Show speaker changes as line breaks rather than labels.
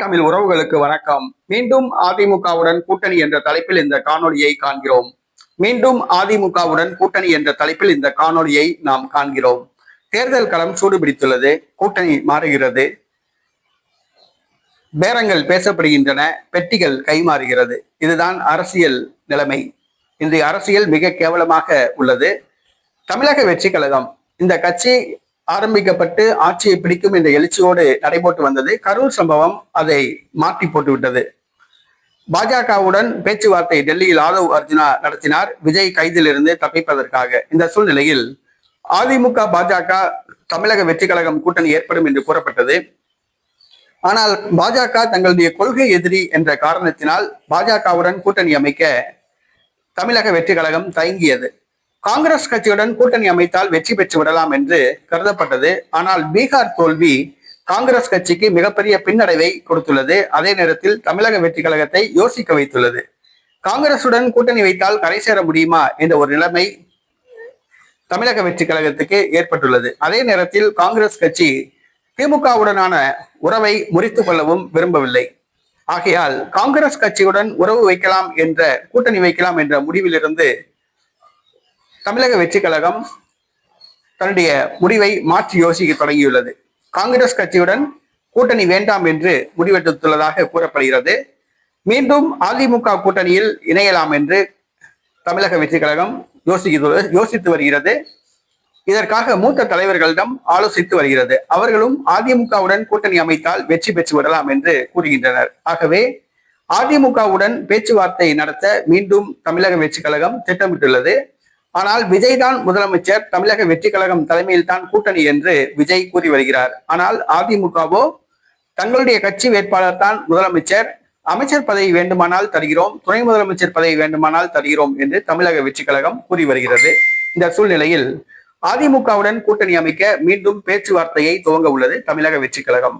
தமிழ் உறவுகளுக்கு வணக்கம். மீண்டும் அதிமுகவுடன் கூட்டணி என்ற தலைப்பில் இந்த காணொலியை காண்கிறோம். மீண்டும் அதிமுகவுடன் கூட்டணி என்ற தலைப்பில் இந்த காணொலியை நாம் காண்கிறோம். தேர்தல் களம் சூடுபிடித்துள்ளது கூட்டணி மாறுகிறது. பேரங்கள் பேசப்படுகின்றன பெட்டிகள் கைமாறுகிறது. இதுதான் அரசியல் நிலைமை. இன்றைய அரசியல் மிக கேவலமாக உள்ளது. தமிழக வெற்றி கழகம் இந்த கட்சி ஆரம்பிக்கப்பட்டு ஆட்சியை பிடிக்கும் என்ற எழுச்சியோடு நடைபோட்டு வந்தது. கரூர் சம்பவம் அதை மாற்றி போட்டு விட்டது பாஜகவுடன் பேச்சுவார்த்தை டெல்லியில் ஆதவ் அர்ஜுனா நடத்தினார். விஜய் கைதிலிருந்து தப்பிப்பதற்காக. இந்த சூழ்நிலையில் அதிமுக பாஜக தமிழக வெற்றி கழகம் கூட்டணி ஏற்படும் என்று கூறப்பட்டது. ஆனால் பாஜக தங்களுடைய கொள்கை எதிரி என்ற காரணத்தினால் பாஜகவுடன் கூட்டணி அமைக்க தமிழக வெற்றி கழகம் தயங்கியது. காங்கிரஸ் கட்சியுடன் கூட்டணி அமைத்தால் வெற்றி பெற்று விடலாம் என்று கருதப்பட்டது. ஆனால் பீகார் தோல்வி காங்கிரஸ் கட்சிக்கு மிகப்பெரிய பின்னடைவை கொடுத்துள்ளது. அதே நேரத்தில் தமிழக வெற்றி கழகத்தை யோசிக்க வைத்துள்ளது. காங்கிரசுடன் கூட்டணி வைத்தால் கரை சேர முடியுமா என்ற ஒரு நிலைமை தமிழக வெற்றி கழகத்துக்கு ஏற்பட்டுள்ளது. அதே நேரத்தில் காங்கிரஸ் கட்சி திமுகவுடனான உறவை முறித்து கொள்ளவும் விரும்பவில்லை. ஆகையால் காங்கிரஸ் கட்சியுடன் உறவு வைக்கலாம் என்ற கூட்டணி வைக்கலாம் என்ற முடிவிலிருந்து தமிழக வெற்றி கழகம் தன்னுடைய முடிவை மாற்றி யோசிக்க தொடங்கியுள்ளது. காங்கிரஸ் கட்சியுடன் கூட்டணி வேண்டாம் என்று முடிவெடுத்துள்ளதாக கூறப்படுகிறது. மீண்டும் அதிமுக கூட்டணியில் இணையலாம் என்று தமிழக வெற்றி கழகம் யோசிக்கிறது யோசித்து வருகிறது. இதற்காக மூத்த தலைவர்களிடம் ஆலோசித்து வருகிறது. அவர்களும் அதிமுகவுடன் கூட்டணி அமைத்தால் வெற்றி பெற்று விடலாம் என்று கூறுகின்றனர். ஆகவே அதிமுகவுடன் பேச்சுவார்த்தை நடத்த மீண்டும் தமிழக வெற்றி கழகம் திட்டமிட்டுள்ளது. ஆனால் விஜய் தான் முதலமைச்சர். தமிழக வெற்றி கழகம் தலைமையில் தான் கூட்டணி என்று விஜய் கூறி வருகிறார். ஆனால் அதிமுகவோ தங்களுடைய கட்சி வேட்பாளர் தான் முதலமைச்சர். அமைச்சர் பதவி வேண்டுமானால் தருகிறோம் துணை முதலமைச்சர் பதவி வேண்டுமானால் தருகிறோம் என்று தமிழக வெற்றி கழகம் கூறி வருகிறது. இந்த சூழ்நிலையில் அதிமுகவுடன் கூட்டணி அமைக்க மீண்டும் பேச்சுவார்த்தையை துவங்க உள்ளது தமிழக வெற்றி கழகம்.